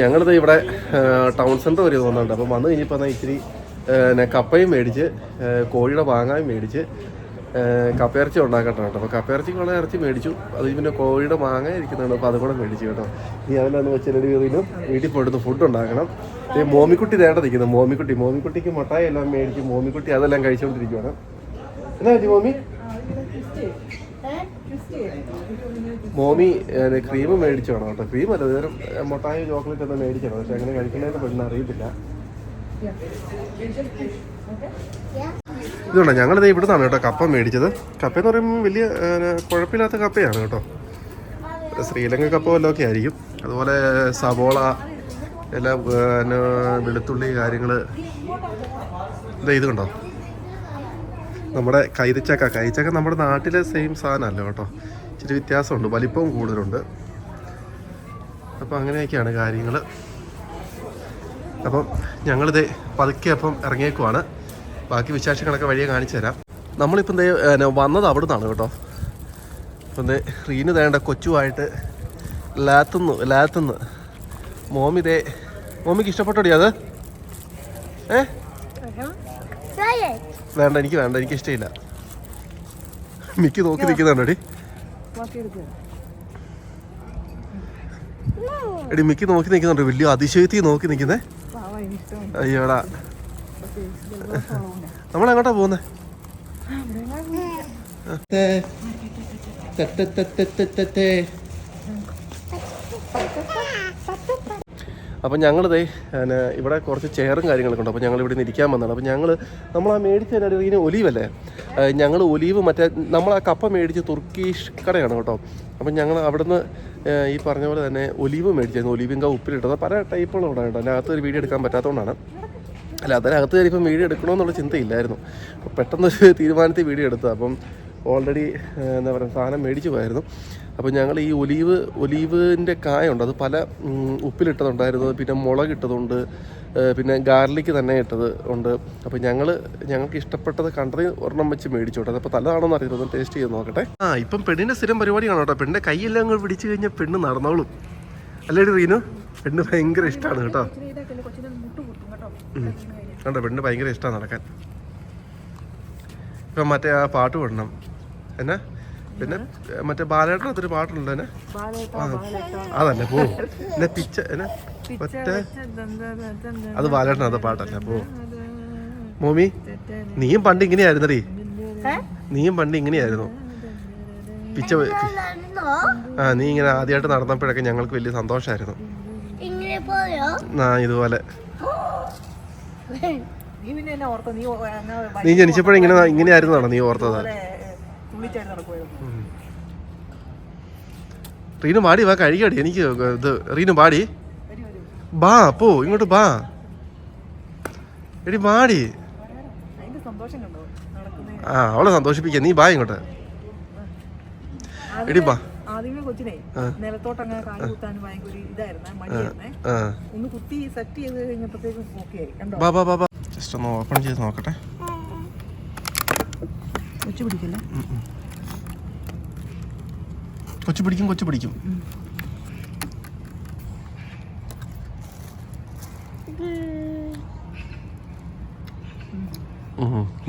ഞങ്ങളിത് ഇവിടെ town centre വരെ തോന്നുന്നുണ്ട്. അപ്പം വന്ന് കഴിഞ്ഞപ്പോൾ ഇച്ചിരി കപ്പയും മേടിച്ച് കോഴിയുടെ മാങ്ങായും മേടിച്ച് കപ്പയിറച്ചി ഉണ്ടാക്കട്ടെ കേട്ടോ. അപ്പോൾ കപ്പയിറച്ചിക്കുള്ള ഇറച്ചി മേടിച്ചു. അത് പിന്നെ കോഴിയുടെ മാങ്ങ ഇരിക്കുന്നുണ്ട്. അപ്പോൾ അതുകൂടെ മേടിച്ചു കേട്ടോ. ഇനി അതിലൊന്ന് വെച്ചൊരു വീടിനും വീട്ടിൽ പോയിട്ട് ഫുഡ് ഉണ്ടാക്കണം. ഈ മോമിക്കുട്ടി നേട്ട നിൽക്കുന്നത് മോമിക്കുട്ടി മോമിക്കുട്ടിക്ക് മുട്ടായി എല്ലാം മേടിച്ച് മോമിക്കുട്ടി അതെല്ലാം കഴിച്ചുകൊണ്ടിരിക്കുകയാണ് എന്നാ പറ്റി മോമി? മോമി ക്രീം മേടിച്ചു വേണം കേട്ടോ. ക്രീം അല്ല വേറെ മുട്ടായി ചോക്ലേറ്റ് ഒന്നും മേടിക്കണം. പക്ഷെ അങ്ങനെ കഴിക്കുന്നതിന് പെണ്ണ് അറിയത്തില്ല. ഇതുണ്ടോ? ഞങ്ങളിത് ഇവിടുന്നാണ് കേട്ടോ കപ്പ മേടിച്ചത്. കപ്പ എന്ന് പറയുമ്പോൾ വലിയ കുഴപ്പമില്ലാത്ത കപ്പയാണ് കേട്ടോ. ശ്രീലങ്ക കപ്പ വല്ലതൊക്കെ ആയിരിക്കും. അതുപോലെ സബോള എല്ലാം വെളുത്തുള്ളി കാര്യങ്ങൾ ഇത് കണ്ടോ? നമ്മുടെ കൈതച്ചക്ക. കൈതച്ചക്ക നമ്മുടെ നാട്ടിലെ സെയിം സാധനമല്ല കേട്ടോ. ഇച്ചിരി വ്യത്യാസമുണ്ട്. വലിപ്പവും കൂടുതലുണ്ട്. അപ്പോൾ അങ്ങനെയൊക്കെയാണ് കാര്യങ്ങൾ അപ്പം ഞങ്ങളിത് പതുക്കെ അപ്പം ഇറങ്ങിയേക്കുവാണ്. ബാക്കി വിശേഷങ്ങളൊക്കെ വഴിയെ കാണിച്ചു തരാം. നമ്മളിപ്പം ദേ വന്നത് അവിടെ നിന്നാണ് കേട്ടോ. അപ്പം ദേ റീന് തേണ്ട കൊച്ചുമായിട്ട് ലാത്തുന്നു ലാത്തുന്നു. മോമി ദേ മോമിക്ക് ഇഷ്ടപ്പെട്ടോടി അത്? ഏ? വേണ്ട എനിക്ക് വേണ്ട എനിക്ക് ഇഷ്ടമില്ല. മിക്കി നോക്കി നിൽക്കുന്നുണ്ടോടി എടി? മിക്കി നോക്കി നിൽക്കുന്നുണ്ട്? വലിയ അതിശയത്തി നോക്കി നിൽക്കുന്നേ. അയ്യോടാ. നമ്മൾ എങ്ങോട്ടാ പോകുന്നേ അപ്പം ഞങ്ങളിതേ ഇവിടെ കുറച്ച് ചെയറും കാര്യങ്ങളൊക്കെ ഉണ്ട്. അപ്പോൾ ഞങ്ങൾ ഇവിടെ നിന്ന് ഇരിക്കാൻ വന്നതാണ്. അപ്പോൾ ഞങ്ങൾ നമ്മൾ ആ മേടിച്ച ഇതിന് ഒലീവല്ലേ ഞങ്ങൾ ഒലീവ് മറ്റേ നമ്മൾ ആ കപ്പ മേടിച്ച് തുർക്കീഷ് കടയാണ് കേട്ടോ. അപ്പം ഞങ്ങൾ അവിടുന്ന് ഈ പറഞ്ഞ പോലെ തന്നെ ഒലീവ് മേടിച്ചായിരുന്നു. ഒലീവിങ്ക ഉപ്പിലിട്ടത്. പല ടൈപ്പുകളും ഇവിടെ കേട്ടോ അതിനകത്ത് ഒരു വീഡിയോ എടുക്കാൻ പറ്റാത്തതുകൊണ്ടാണ്. അല്ല അതിനകത്ത് കയറി ഇപ്പം വീഡിയോ എടുക്കണമെന്നുള്ള ചിന്തയില്ലായിരുന്നു. പെട്ടെന്നൊരു തീരുമാനത്തിൽ വീഡിയോ എടുത്തു അപ്പം ഓൾറെഡി എന്താ പറയുക സാധനം മേടിച്ചു പോയായിരുന്നു. അപ്പോൾ ഞങ്ങൾ ഈ ഒലീവ് ഒലീവിന്റെ കായുണ്ട്. അത് പല ഉപ്പിലിട്ടതുണ്ടായിരുന്നു. പിന്നെ മുളക് ഇട്ടതുണ്ട് പിന്നെ ഗാർലിക്ക് തന്നെ ഇട്ടത് ഉണ്ട്. അപ്പോൾ ഞങ്ങൾ ഞങ്ങൾക്ക് ഇഷ്ടപ്പെട്ടത് കണ്ടത് ഒരെണ്ണം വെച്ച് മേടിച്ചോട്ടെ അപ്പോൾ നല്ലതാണോന്ന് അറിയുന്നത് ടേസ്റ്റ് ചെയ്ത് നോക്കട്ടെ. ആ ഇപ്പം പെണ്ണിന്റെ സ്ഥിരം പരിപാടിയാണ് കേട്ടോ. പെണ്ണിന്റെ കൈയെല്ലാം അങ്ങ് പിടിച്ചു കഴിഞ്ഞാൽ പെണ്ണ് നടന്നോളും. അല്ലേ റീനു? പെണ്ണ് ഭയങ്കര ഇഷ്ടമാണ് കേട്ടോ. കണ്ടോ പെണ്ണ് ഭയങ്കര ഇഷ്ടമാണ് നടക്കാൻ. ഇപ്പം മറ്റേ ആ പാട്ട് പാടണം. എന്നാ? പിന്നെ മറ്റേ ബാലേട്ടനത്തൊരു പാട്ടുണ്ട് അതന്നെ അതല്ല പോ. എന്നെ പിച്ച എന്നാ ഒറ്റ അത് ബാലേട്ടനത് പാട്ടല്ല പോ. മോമി നീയും പണ്ട് ഇങ്ങനെയായിരുന്നു ഇങ്ങനെയായിരുന്നടി നീയും പണ്ട് ഇങ്ങനെയായിരുന്നു. പിച്ച ആ നീ ഇങ്ങനെ ആദ്യമായിട്ട് നടന്നപ്പോഴൊക്കെ ഞങ്ങൾക്ക് വലിയ സന്തോഷമായിരുന്നു ആ ഇതുപോലെ. നീ ജനിച്ചപ്പോഴിങ്ങനെ ഇങ്ങനെയായിരുന്നു ഓർത്ത? നീ ഓ- നീ ജനിച്ചപ്പോഴും ഇങ്ങനെ ഇങ്ങനെയായിരുന്നാണോ നീ ഓർത്തത്? നടക്കുമായിരുന്നു റീനു പാടി വാ കഴിക്കടി എനിക്ക് ഇത് റീനു പാടി ബാ പോ ഇങ്ങോട്ട് ബാ. എടി പാടി ആ അവളെ സന്തോഷിപ്പിക്കാം നീ ബാ ഇങ്ങോട്ട്. എടി ബാ. ആദ്യമേ കൊച്ചിനെ ആ. നിലത്തോട്ട് അങ്ങനെ കാൽ കുത്താൻ ഭയങ്കര ഇതായിരുന്നേ മടിയായിരുന്നേ. ഒന്ന് കുത്തി സെറ്റ് ചെയ്ത് കഴിഞ്ഞപ്പോഴത്തേക്കും ഓക്കെ ആയി. കണ്ടോ? ജസ്റ്റ് ഒന്ന് ഓപ്പൺ ചെയ്ത് നോക്കട്ടെ. കൊച്ചു പിടിക്കല്ലേ? കൊച്ചു പിടിക്കും കൊച്ചു പിടിക്കും.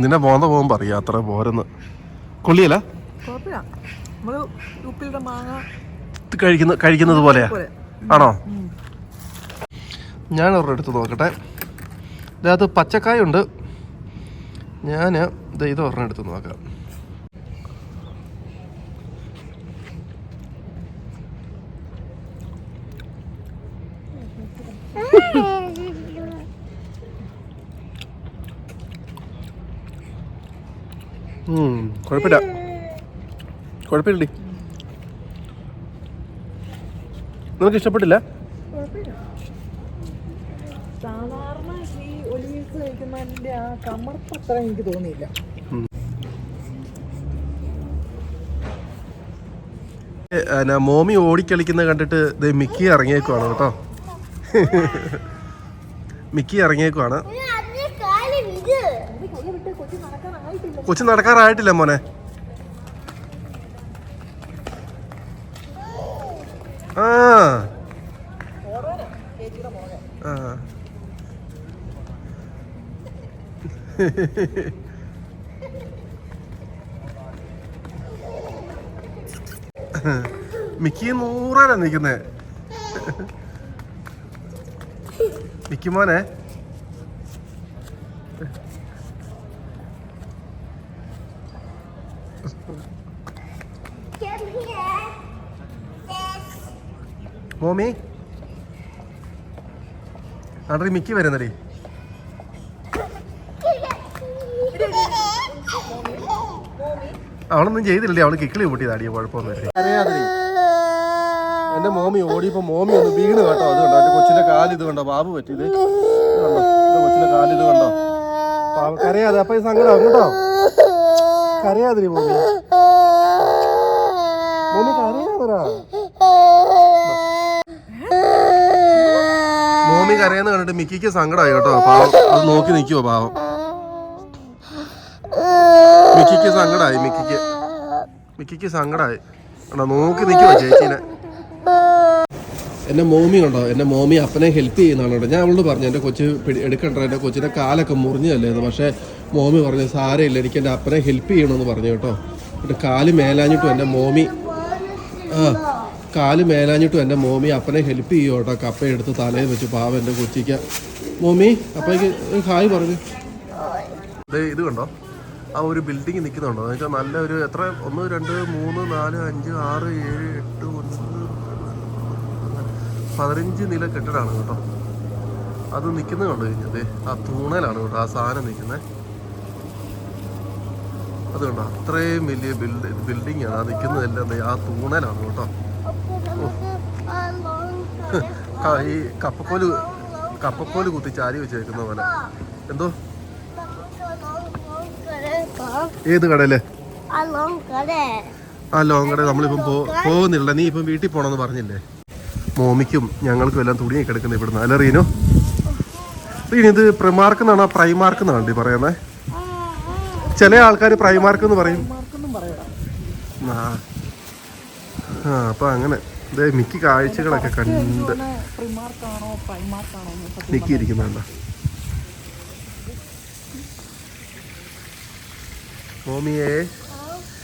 നിന്നെ പോന്ന പോകുമ്പോ പറയാ അത്ര പോരെന്ന്. കൊള്ളിയല്ല? കഴിക്കുന്ന കഴിക്കുന്നത് പോലെയാ. ആണോ? ഞാൻ ഒരെടുത്ത് എടുത്ത് നോക്കട്ടെ. ഇതിനകത്ത് പച്ചക്കായുണ്ട് ഞാൻ ഇത് ഒരെണ്ണം എടുത്ത് നോക്കാം. കുഴപ്പമില്ല. കുഴപ്പമില്ലടി. നിനക്ക് ഇഷ്ടപ്പെട്ടില്ല? സാധാരണ ഈ ഒലിവീസ് കഴിക്കുന്നതിന്റെ ആ കമർപ്പ് അത്ര എനിക്ക് തോന്നിയില്ല. മോമി ഓടിക്കളിക്കുന്ന കണ്ടിട്ട് ഇത് മിക്കി ഇറങ്ങിയേക്കുവാണ് കേട്ടോ. മിക്കി ഇറങ്ങിയേക്കുവാണ്. കൊച്ചു നടക്കാറായിട്ടില്ല മോനെ. ആ. ആ. മിക്കി നൂറാനാ നിക്കുന്നേ. മിക്കി മോനെ. മോമി. ആണ്ടറി മിക്കി വരുന്നടി. അവളൊന്നും ചെയ്തില്ലേ അവൾ കിക്കിളി കൂട്ടിയതാടിയ കുഴപ്പമൊന്നും അറിയാതെ എന്റെ മോമി ഓടിയപ്പോ മോമി ഒന്ന് വീണ് കേട്ടോ. അത് കണ്ടോ? എന്റെ കൊച്ചിന്റെ കാൽ ഇത് കണ്ടോ? ബാബു പറ്റിയത് കൊച്ചിന്റെ കാൽ ഇത് കണ്ടോ? കരയാതെ. അപ്പൊ ഈ സങ്കടം കേട്ടോ. കരയാതിരി മോമി. മോമി കരയാതരാ മോമി കരയെന്ന് കണ്ടിട്ട് മിക്കിക്ക് സങ്കടമായി കേട്ടോ. പാവം. അത് നോക്കി നിൽക്കുവോ പാവം? മിക്കിക്ക് സങ്കടമായി മിക്കിക്ക്. മിക്കിക്ക് സങ്കടമായി നോക്കി നിൽക്കുവോ ചേച്ചീനെ. എന്റെ മോമി കണ്ടോ? എന്റെ മോമി അപ്പനെ ഹെൽപ്പ് ചെയ്യുന്നതാണ് കേട്ടോ. ഞാൻ അവളോട് പറഞ്ഞു എന്റെ കൊച്ച് എടുക്കണ്ട? എന്റെ കൊച്ചിന്റെ കാലൊക്കെ മുറിഞ്ഞതല്ലേന്ന് പക്ഷേ മോമി പറഞ്ഞു സാരയില്ല എനിക്ക് എന്റെ അപ്പനെ ഹെൽപ്പ് ചെയ്യണമെന്ന് പറഞ്ഞു കേട്ടോ. എന്നിട്ട് കാൽ മേലാഞ്ഞിട്ടും എന്റെ മോമി ആ കാൽ മേലാഞ്ഞിട്ടും എന്റെ മോമി അപ്പനെ ഹെൽപ്പ് ചെയ്യും കേട്ടോ? കപ്പ എടുത്ത് തലയിൽ വെച്ച് പാവം എന്റെ കൊച്ചിക്ക്. മോമി അപ്പയ്ക്ക് ഹായ് പറഞ്ഞു ഇത് കണ്ടോ? ആ ഒരു ബിൽഡിംഗ് നിൽക്കുന്നുണ്ടോ എന്ന് വെച്ചാൽ നല്ല ഒരു എത്ര? ഒന്ന് രണ്ട് മൂന്ന് നാല് അഞ്ച് ആറ് ഏഴ് എട്ട് ഒൻപത് പതിനഞ്ച് നില കെട്ടിടമാണ് കേട്ടോ. അത് നിൽക്കുന്നത് കണ്ടു കഴിഞ്ഞത് ആ തൂണലാണ് കേട്ടോ ആ സാധനം നിൽക്കുന്നത് അത് കണ്ടോ? അത്രയും വലിയ ബിൽഡ് ബിൽഡിംഗ് ആണ് ആ നിൽക്കുന്നതെല്ലാം ആ തൂണലാണ് കേട്ടോ. ഈ കപ്പക്കോൽ കപ്പക്കോൽ കുത്തി ചാരി വെച്ചേക്കുന്ന പോലെ. എന്തോ? ഏത് കടയിൽ? ആ കട. നമ്മളിപ്പം പോ പോകുന്നില്ല നീ ഇപ്പം വീട്ടിൽ പോണെന്ന് പറഞ്ഞില്ലേ? മോമിക്കും ഞങ്ങൾക്കും എല്ലാം തുണിയൊക്കെ കിടക്കുന്നത് ഇവിടുന്ന്. അല്ല റീനു? റീനു ഇത് പ്രിമാർക്ക് എന്നാണോ? പ്രൈമാർക്ക് എന്നാണ് ഈ പറയുന്നത് ചില ആൾക്കാർ പ്രൈമാർക്ക് എന്ന് പറയും. ആ. അപ്പൊ അങ്ങനെ. മിക്ക കാഴ്ചകളൊക്കെ കണ്ട്. പ്രിമാർക്കാണോ മോമിയെ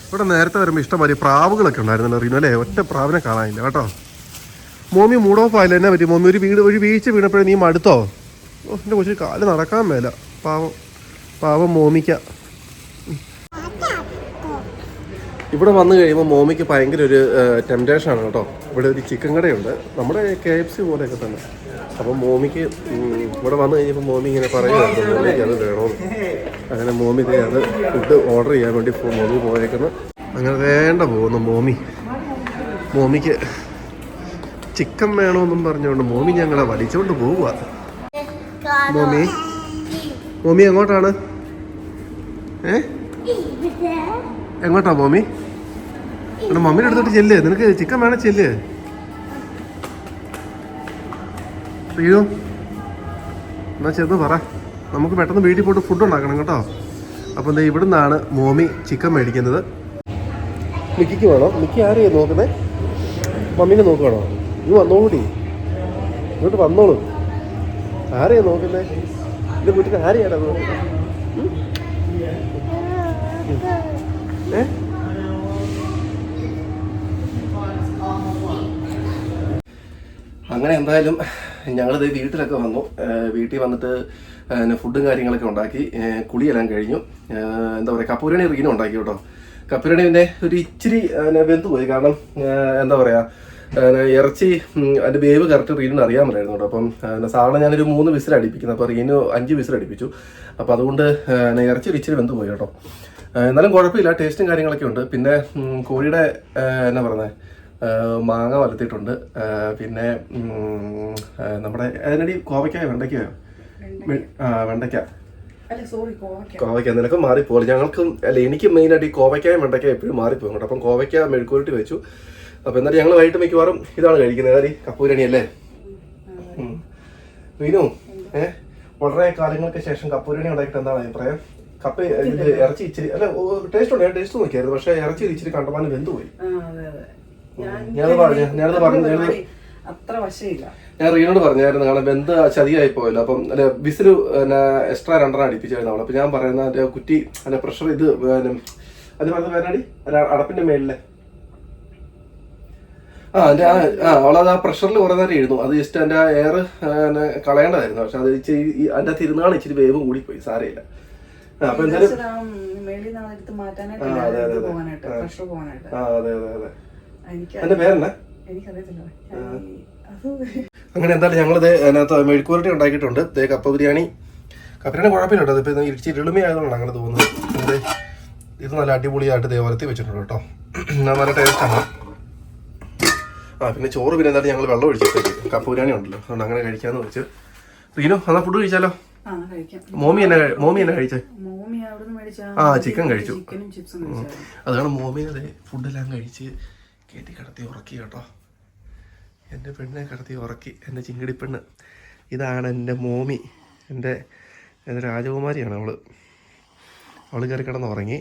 ഇവിടെ നേരത്തെ വരുമ്പോൾ ഇഷ്ടംപോലെ പ്രാവുകളൊക്കെ ഉണ്ടായിരുന്നല്ലോ റീനു അല്ലേ? ഒറ്റ പ്രാവിനെ കാണാനില്ല കേട്ടോ. മോമി മൂഡ് ഓഫ് ആയില്ല എന്നാ പറ്റി? മോമി ഒരു വീട് ഒരു വീഴ്ച വീണപ്പോഴേ നീ മടുത്തോ? ഓ എന്റെ കൊച്ചു കാൽ നടക്കാൻ മേല. പാവം പാവം മോമിക്ക. ഇവിടെ വന്നു കഴിയുമ്പോൾ മോമിക്ക് ഭയങ്കര ഒരു ടെംപ്റ്റേഷൻ ആണ് കേട്ടോ. ഇവിടെ ഒരു ചിക്കൻ കടയുണ്ട്. നമ്മുടെ കെ എഫ് സി പോലെയൊക്കെ തന്നെ. അപ്പം മോമിക്ക് ഇവിടെ വന്നു കഴിഞ്ഞപ്പോൾ മോമി ഇങ്ങനെ പറയുമായിരുന്നു മോമിക്ക് അത് വേണമെന്ന് അങ്ങനെ മോമി അത് ഫുഡ് ഓർഡർ ചെയ്യാൻ വേണ്ടി മോമി പോയേക്കുന്നു. അങ്ങനെ വേണ്ട പോകുന്നു മോമി. മോമിക്ക് ചിക്കൻ വേണമെന്നും പറഞ്ഞുകൊണ്ട് മോമി ഞങ്ങളെ വലിച്ചുകൊണ്ട് പോവുക മോമി മോമി എങ്ങോട്ടാണ്? ഏ? എങ്ങോട്ടാ മോമി? എടാ മമ്മിയുടെ അടുത്തോട്ട് ചെല്ല്. നിനക്ക് ചിക്കൻ വേണം ചെല്ലേ. അയ്യോ. എന്നാ ചെന്ന് പറ. നമുക്ക് പെട്ടെന്ന് വീട്ടിൽ പോയിട്ട് ഫുഡ് ഉണ്ടാക്കണം കേട്ടോ. അപ്പം എന്താ നിന്നാണ് മോമി ചിക്കൻ മേടിക്കുന്നത്. മിക്കിക്ക് വേണോ? മിക്കി ആരെയാണ് നോക്കുന്നത് മമ്മീനെ നോക്കുകയാണോ നീ വന്നോളൂടി ഇങ്ങോട്ട് വന്നോളൂ. ആരെയാണ് നോക്കുന്നത് ഇത് വീട്ടിൽ ആരെയാണ് നോക്കുന്നത് അങ്ങനെ എന്തായാലും ഞങ്ങളിത് വീട്ടിലൊക്കെ വന്നു. വീട്ടിൽ വന്നിട്ട് ഫുഡും കാര്യങ്ങളൊക്കെ ഉണ്ടാക്കി. കുളിയെല്ലാം കഴിഞ്ഞു. എന്താ പറയുക കപ്പൂരണി റീനും ഉണ്ടാക്കി കേട്ടോ. കപ്പൂരണി പിന്നെ ഒരു ഇച്ചിരി വെന്തുപോയി വെന്ത് പോയി. കാരണം എന്താ പറയുക ഇറച്ചി അതിന്റെ വേവ് കറക്റ്റ് റീനിന് അറിയാൻ പറ്റായിരുന്നു കേട്ടോ. അപ്പം സാധാരണ ഞാനൊരു മൂന്ന് വിസിൽ അടിപ്പിക്കുന്നത് അപ്പോൾ റീനു അഞ്ച് വിസിൽ അടിപ്പിച്ചു. അപ്പോൾ അതുകൊണ്ട് ഇറച്ചി ഒരു ഇച്ചിരി വെന്തുപോയി കേട്ടോ. എന്നാലും കുഴപ്പമില്ല. ടേസ്റ്റും കാര്യങ്ങളൊക്കെ ഉണ്ട്. പിന്നെ കോഴിയുടെ എന്നാ പറയുന്നത് മാങ്ങ വലത്തിയിട്ടുണ്ട് പിന്നെ നമ്മുടെ അതിനടി കോവയ്ക്കായ വെണ്ടയ്ക്കയോ? വെണ്ടയ്ക്ക. കോവയ്ക്ക. നിനക്കും മാറിപ്പോലെ ഞങ്ങൾക്കും അല്ല എനിക്ക് മെയിനായിട്ട് ഈ കോവയ്ക്കായും വെണ്ടയ്ക്കായും എപ്പോഴും മാറിപ്പോകും കേട്ടോ. അപ്പം കോവയ്ക്ക മെഴുക്കൂരിട്ട് വെച്ചു. അപ്പം എന്നിട്ട് ഞങ്ങൾ വൈകിട്ട് മിക്കവാറും ഇതാണ് കഴിക്കുന്നത്. കാര്യം കപ്പൂരണി അല്ലേ വിനു ഏ? വളരെ കാലങ്ങൾക്ക് ശേഷം കപ്പൂരണി ഉണ്ടാക്കിയിട്ട് എന്താണ് അഭിപ്രായം? കപ്പ ഇത് ഇറച്ചി ഇച്ചിരി അല്ല ടേസ്റ്റ് ഉണ്ട്. ഞാൻ ടേസ്റ്റ് നോക്കിയായിരുന്നു. പക്ഷേ ഇറച്ചി ഇച്ചിരി കണ്ടമാനം വെന്ത് ഞാൻ ഞാനത് പറഞ്ഞു ഞാനത് പറഞ്ഞു ഞാനത് അത്ര വശമില്ല ഞാൻ റീനോട് പറഞ്ഞായിരുന്നു കാരണം ബന്ധ ചതിയായി പോയല്ലോ. അപ്പം അല്ലെ വിസിൽ പിന്നെ എക്സ്ട്രാ രണ്ടെണ്ണം അടിപ്പിച്ചായിരുന്നു അവളെ. അപ്പൊ ഞാൻ പറയുന്ന അതിന്റെ കുറ്റി അതിന്റെ പ്രഷർ ഇത് അത് പറഞ്ഞ പേരാടി അടപ്പിന്റെ മേളിലെ ആ അതിന്റെ ആ ആ അവളത് ആ പ്രഷറിൽ കുറെ നേരം എഴുതും അത് ജസ്റ്റ് അതിന്റെ എയർ കളയേണ്ടതായിരുന്നു. പക്ഷെ അത് ഇച്ചിരി അതിന്റെ തിരുനാൾ ഇച്ചിരി വേവ് കൂടിപ്പോയി പോയി ആ അപ്പൊ എന്തായാലും ആ, അതെ, അതെ, അതെ. പേരെന്നാ അങ്ങനെ എന്തായാലും ഞങ്ങളിത് അതിനകത്ത് മെഴുക്കുവരട്ടി ഉണ്ടാക്കിയിട്ടുണ്ട്. ദേ കപ്പ ബിരിയാണി. കപ്പ ബിരിയാണി കുഴപ്പമില്ല കേട്ടോ. ഇതിപ്പോൾ ഇച്ചിരി എളിമയായതുകൊണ്ടാണ് അങ്ങനെ തോന്നുന്നത്. ഇത് നല്ല അടിപൊളിയായിട്ട് ദേ വരത്തി വെച്ചിട്ടുണ്ട് കേട്ടോ. നല്ല ടേസ്റ്റാണ് ആ പിന്നെ ചോറ് പിന്നെ എന്തായാലും ഞങ്ങൾ വെള്ളം ഒഴിച്ചിട്ട് കപ്പ ബിരിയാണി ഉണ്ടല്ലോ. അതുകൊണ്ട് അങ്ങനെ കഴിക്കാമെന്ന് വെച്ച്. റീനു എന്നാൽ ഫുഡ് കഴിച്ചാലോ? മോമി എന്നെ മോമി എന്നെ കഴിച്ചേ? ആ, ചിക്കൻ കഴിച്ചു. അതാണ് മോമി അതെ ഫുഡെല്ലാം കഴിച്ച് കയറ്റി കിടത്തി ഉറക്കി കേട്ടോ. എന്റെ പെണ്ണിനെ കിടത്തി ഉറക്കി. എന്റെ ചിങ്കിടി പെണ്ണ്. ഇതാണ് എന്റെ മോമി. എന്റെ എന്റെ രാജകുമാരിയാണ് അവൾ അവൾ കയറി കിടന്ന് ഉറങ്ങി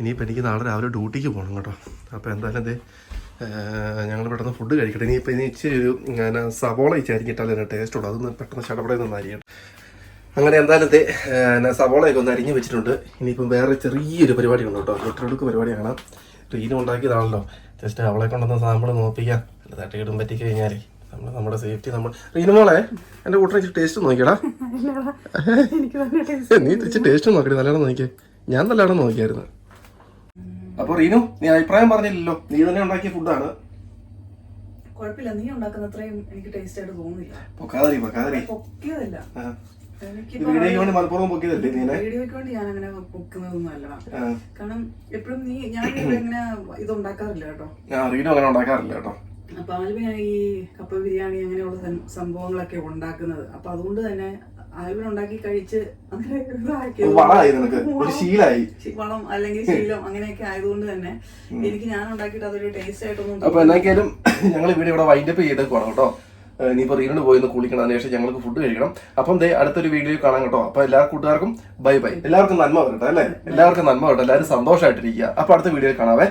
ഇനിയിപ്പോൾ എനിക്ക് നാളെ രാവിലെ ഡ്യൂട്ടിക്ക് പോകണം കേട്ടോ. അപ്പോൾ എന്തായാലും എന്തേ ഞങ്ങൾ പെട്ടെന്ന് ഫുഡ് കഴിക്കട്ടെ. ഇനിയിപ്പോൾ ഇനി ഇച്ചിരി ഒരു ഞാൻ സവോള ഇച്ചരിഞ്ഞിട്ടാൽ അതിന്റെ ടേസ്റ്റ് ഉള്ളൂ. അതൊന്ന് പെട്ടെന്ന് ചടപടയിൽ നിന്ന് അരിയണം അങ്ങനെ എന്തായാലും ഞാൻ സവോളയൊക്കെ ഒന്ന് അരിഞ്ഞ് വെച്ചിട്ടുണ്ട്. ഇനിയിപ്പം വേറെ ചെറിയൊരു പരിപാടി ഉണ്ട് കേട്ടോ. വെട്ടെടുക്ക് പരിപാടിയാണ്. റീനും ഉണ്ടാക്കിയതാണല്ലോ ജസ്റ്റ് അവളെ കൊണ്ടൊന്ന് സാമ്പിൾ നോപ്പിക്കാം. അല്ല തട്ടിയിടും പറ്റി കഴിഞ്ഞാലേ നമ്മൾ നമ്മുടെ സേഫ്റ്റി നമ്മൾ റീനു മോളെ എന്റെ കൂട്ടർ ഇച്ചിരി ടേസ്റ്റ് നോക്കിയടാ. നീ ഇച്ചിരി ടേസ്റ്റ് നോക്കടി നല്ലോണം നോക്കിയേ ഞാൻ നല്ലോണം നോക്കിയായിരുന്നു. അപ്പോൾ റീനു നീ അഭിപ്രായം പറഞ്ഞില്ലല്ലോ. നീ തന്നെ ഉണ്ടാക്കിയ ഫുഡാണ് കുഴപ്പമില്ല നീ ഉണ്ടാക്കുന്ന അത്രയും എനിക്ക് ടേസ്റ്റ് ആയിട്ട് തോന്നുന്നില്ല. പൊക്കാതറി പൊക്കാതറി പൊക്കിയതല്ല. വീഡിയോയ്ക്ക് വേണ്ടി മലപ്പുറം പൊക്കിയതല്ലേ നീനെ വീഡിയോയ്ക്ക് വേണ്ടി ഞാൻ അങ്ങനെ പൊക്കുന്നതൊന്നും അല്ല. കാരണം എപ്പോഴും നീ ഞാൻ ഇവിടെ ഇങ്ങനെ ഇത് ഉണ്ടാക്കാറില്ല കേട്ടോ. ഞാൻ റീനു അങ്ങനെ ഉണ്ടാക്കാറില്ല കേട്ടോ. അപ്പൊ ആൽബിന ഈ കപ്പ ബിരിയാണി അങ്ങനെയുള്ള സംഭവങ്ങളൊക്കെ ഉണ്ടാക്കുന്നത്. അപ്പൊ അതുകൊണ്ട് തന്നെ ആൽബിൻ ഉണ്ടാക്കി കഴിച്ച് അങ്ങനെ ശീലായി. വളം അല്ലെങ്കിൽ ശീലം അങ്ങനെയൊക്കെ ആയതുകൊണ്ട് തന്നെ എനിക്ക് ഞാൻ ഉണ്ടാക്കിയിട്ട് അതൊരു ടേസ്റ്റ് ആയിട്ടൊന്നും അപ്പൊ ഞങ്ങൾ വീഡിയോ ഇവിടെ വൈൻഡപ്പ് ചെയ്തേക്കുവാണ് കേട്ടോ. ഏഹ് ഇനിയിപ്പോ റീനോട് പോയി കുളിക്കണം അതിനുശേഷം ഞങ്ങൾക്ക് ഫുഡ് കഴിക്കണം. അപ്പം ദേ അടുത്തൊരു വീഡിയോ കാണാം കേട്ടോ. അപ്പൊ എല്ലാ കൂട്ടുകാർക്കും ബൈ ബൈ എല്ലാവർക്കും നന്മ വരട്ടെ അല്ലേ? എല്ലാവർക്കും നന്മ വരട്ടെ. എല്ലാവരും സന്തോഷമായിട്ടിരിക്കുക അപ്പൊ അടുത്ത വീഡിയോ കാണാവേ.